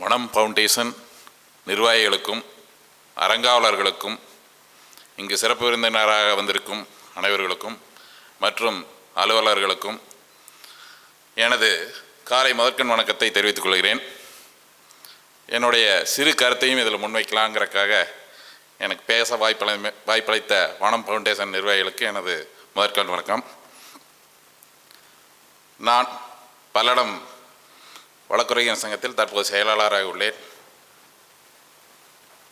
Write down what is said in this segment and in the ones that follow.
வனம் ஃபவுண்டேஷன் நிர்வாகிகளுக்கும் அறங்காவலர்களுக்கும் இங்கு சிறப்பு விருந்தினராக வந்திருக்கும் அனைவர்களுக்கும் மற்றும் அலுவலர்களுக்கும் எனது காலை முதற்கண் வணக்கத்தை தெரிவித்துக் கொள்கிறேன். என்னுடைய சிறு கருத்தையும் இதில் முன்வைக்கலாங்கிறக்காக எனக்கு பேச வாய்ப்பளை வாய்ப்பளித்த வனம் ஃபவுண்டேஷன் நிர்வாகிகளுக்கு எனது முதற்கண் வணக்கம். நான் பல்லடம் வழக்குரைஞர் சங்கத்தில் தற்போது செயலாளராக உள்ளேன்.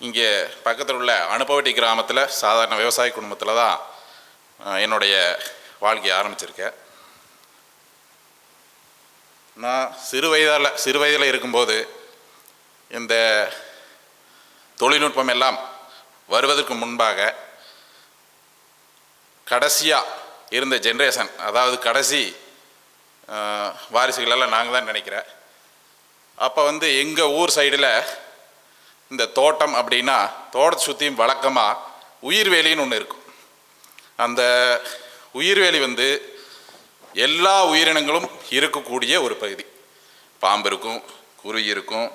இங்கே பக்கத்தில் உள்ள அனுபவட்டி கிராமத்தில் சாதாரண விவசாய குடும்பத்தில் தான் என்னுடைய வாழ்க்கையை ஆரம்பிச்சிருக்கேன். நான் சிறு வயதால் சிறு வயதில் இருக்கும்போது இந்த தொழில்நுட்பம் எல்லாம் வருவதற்கு முன்பாக கடைசியாக இருந்த ஜென்ரேஷன் அதாவது கடைசி வாரிசுகளெல்லாம் நாங்கள் தான் நினைக்கிறேன். அப்போ வந்து எங்கள் ஊர் சைடில் இந்த தோட்டம் அப்படின்னா தோட்டத்தை சுற்றியும் வழக்கமாக உயிர்வேலின்னு ஒன்று இருக்கும். அந்த உயிர்வேலி வந்து எல்லா உயிரினங்களும் இருக்கக்கூடிய ஒரு பகுதி. பாம்பு இருக்கும் குருவி இருக்கும்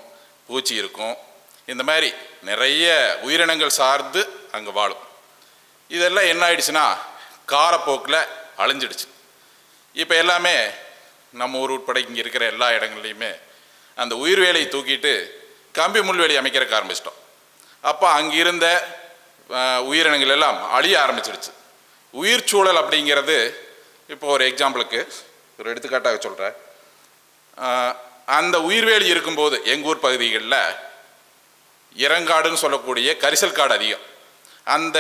பூச்சி இருக்கும். இந்த மாதிரி நிறைய உயிரினங்கள் சார்ந்து அங்கே வாழும். இதெல்லாம் என்ன ஆயிடுச்சுன்னா காலப்போக்கில் அழிஞ்சிடுச்சு. இப்போ எல்லாமே நம்ம ஊர் உட்பட இங்கே இருக்கிற எல்லா இடங்கள்லையுமே அந்த உயிர் வேலையை தூக்கிட்டு கம்பி முள்வேலி அமைக்கிறதுக்கு ஆரம்பிச்சிட்டோம். அப்போ அங்கே இருந்த உயிரினங்கள் எல்லாம் அழிய ஆரம்பிச்சிடுச்சு உயிர் சூழல் அப்படிங்கிறது இப்போ ஒரு எக்ஸாம்பிளுக்கு ஒரு எடுத்துக்காட்டாக சொல்கிறேன் அந்த உயிர்வேலி இருக்கும்போது எங்கள் ஊர் பகுதிகளில் இறங்காடுன்னு சொல்லக்கூடிய கரிசல் காடு அதிகம். அந்த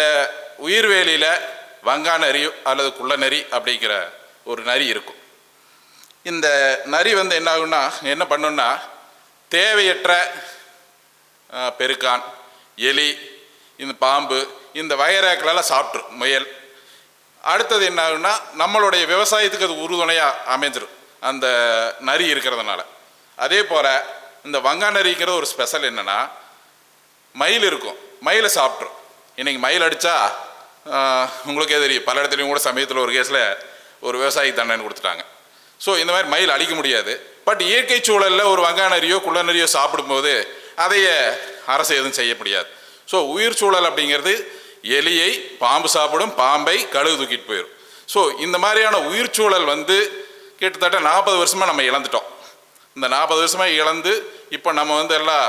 உயிர்வேலியில் வங்கா நரி அல்லது குள்ள நரி அப்படிங்கிற ஒரு நரி இருக்கும். இந்த நரி வந்து என்ன ஆகும்னா என்ன பண்ணுன்னா தேவையற்ற பெருக்கான் எலி இந்த பாம்பு இந்த வயராக்களெல்லாம் சாப்பிட்ரும் முயல். அடுத்தது என்ன ஆகுன்னா நம்மளுடைய விவசாயத்துக்கு அது உறுதுணையாக அமைஞ்சிரும் அந்த நரி இருக்கிறதுனால. அதே போல் இந்த வங்கா நரிங்கிறது ஒரு ஸ்பெஷல் என்னென்னா மயில் இருக்கும் மயிலை சாப்பிட்ரும். இன்றைக்கி மயில் அடித்தா உங்களுக்கே தெரியும் பல இடத்துலையும் கூட சமயத்தில் ஒரு கேஸில் ஒரு விவசாயி தண்டனை கொடுத்துட்டாங்க. ஸோ இந்த மாதிரி மயில் அழிக்க முடியாது. பட் இயற்கை சூழலில் ஒரு வங்கா நரியோ குள்ள சாப்பிடும்போது அதைய அரசு எதுவும் செய்ய முடியாது. ஸோ உயிர் சூழல் அப்படிங்கிறது எலியை பாம்பு சாப்பிடும் பாம்பை கழுகு தூக்கிட்டு போயிடும் ஸோ இந்த மாதிரியான உயிர் சூழல் வந்து கிட்டத்தட்ட நாற்பது வருஷமாக நம்ம இழந்துட்டோம். இந்த நாற்பது வருஷமாக இழந்து இப்போ நம்ம வந்து எல்லாம்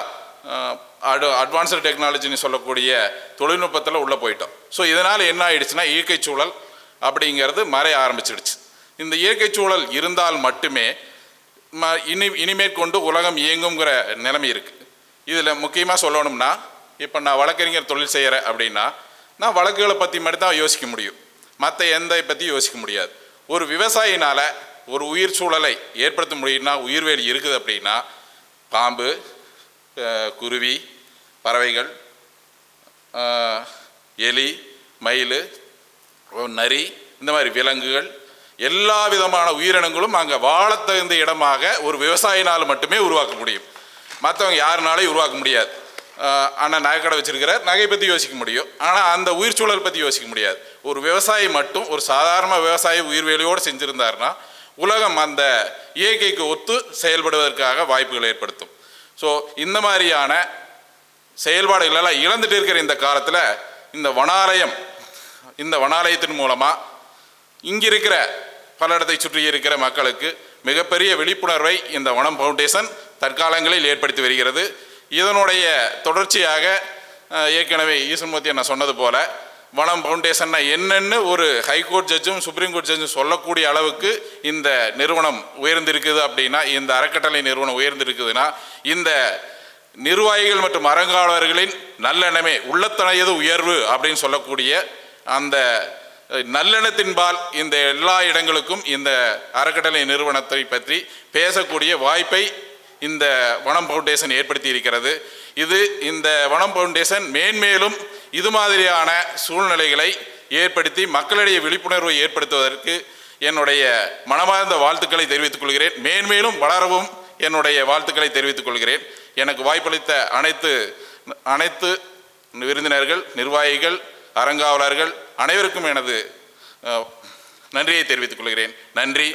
அடு அட்வான்ஸ்டு டெக்னாலஜின்னு சொல்லக்கூடிய தொழில்நுட்பத்தில் உள்ளே போயிட்டோம். ஸோ இதனால் என்ன ஆயிடுச்சுன்னா இயற்கை சூழல் அப்படிங்கிறது மறைய ஆரம்பிச்சிடுச்சு. இந்த இயற்கை சூழல் இருந்தால் மட்டுமே ம இனி இனிமேற்கொண்டு உலகம் இயங்குங்கிற நிலைமை இருக்குது இதில் முக்கியமாக சொல்லணும்னா இப்போ நான் வழக்கறிஞர் தொழில் செய்கிறேன் அப்படின்னா நான் வழக்குகளை பற்றி மட்டும் தான் யோசிக்க முடியும். மற்ற எந்த பற்றி யோசிக்க முடியாது. ஒரு விவசாயினால் ஒரு உயிர் சூழலை ஏற்படுத்த முடியும்னா உயிர்வேலி இருக்குது அப்படின்னா பாம்பு குருவி பறவைகள் எலி மயில் நரி இந்த மாதிரி விலங்குகள் எல்லா விதமான உயிரினங்களும் அங்கே வாழத்தகுந்த இடமாக ஒரு விவசாயினால் மட்டுமே உருவாக்க முடியும். மற்றவங்க யாருனாலையும் உருவாக்க முடியாது. ஆனால் அண்ணன் நகைக்கடை வச்சிருக்கிறார். நகை பற்றி யோசிக்க முடியும். ஆனால் அந்த உயிர் சூழல் பற்றி யோசிக்க முடியாது. ஒரு விவசாயி மட்டும் ஒரு சாதாரண விவசாயி உயிர்வேலியோடு செஞ்சுருந்தாருன்னா உலகம் அந்த இயற்கைக்கு ஒத்து செயல்படுவதற்காக வாய்ப்புகள் ஏற்படுத்தும். ஸோ இந்த மாதிரியான செயல்பாடுகளெல்லாம் இழந்துட்டு இருக்கிற இந்த காலத்தில் இந்த வனாலயம் இந்த வனாலயத்தின் மூலமாக இங்கே இருக்கிற பல்லடத்தை சுற்றி இருக்கிற மக்களுக்கு மிகப்பெரிய விழிப்புணர்வை இந்த வனம் ஃபவுண்டேஷன் தற்காலங்களில் ஏற்படுத்தி வருகிறது. இதனுடைய தொடர்ச்சியாக ஏற்கனவே ஈசன்மூர்த்தி நான் சொன்னது போல வனம் ஃபவுண்டேஷன்னா என்னென்னு ஒரு ஹைகோர்ட் ஜட்ஜும் சுப்ரீம் கோர்ட் ஜட்ஜும் சொல்லக்கூடிய அளவுக்கு இந்த நிறுவனம் உயர்ந்திருக்குது அப்படின்னா இந்த அறக்கட்டளை நிறுவனம் உயர்ந்திருக்குதுன்னா இந்த நிர்வாகிகள் மற்றும் அறங்காவலர்களின் நல்லெண்ணமே உள்ளத்தனையது உயர்வு அப்படின்னு சொல்லக்கூடிய அந்த நல்லெண்ணத்தின்பால் இந்த எல்லா இடங்களுக்கும் இந்த அறக்கட்டளை நிறுவனத்தை பற்றி பேசக்கூடிய வாய்ப்பை இந்த வனம் ஃபவுண்டேஷன் ஏற்படுத்தி இருக்கிறது இது இந்த வனம் ஃபவுண்டேஷன் மேன்மேலும் இது மாதிரியான சூழ்நிலைகளை ஏற்படுத்தி மக்களிடையே விழிப்புணர்வை ஏற்படுத்துவதற்கு என்னுடைய மனமார்ந்த வாழ்த்துக்களை தெரிவித்துக் கொள்கிறேன். மேன்மேலும் வளரவும் என்னுடைய வாழ்த்துக்களை தெரிவித்துக் கொள்கிறேன். எனக்கு வாய்ப்பளித்த அனைத்து அனைத்து விருந்தினர்கள் நிர்வாகிகள் அறங்காவலர்கள் அனைவருக்கும் எனது நன்றியை தெரிவித்துக் கொள்கிறேன். நன்றி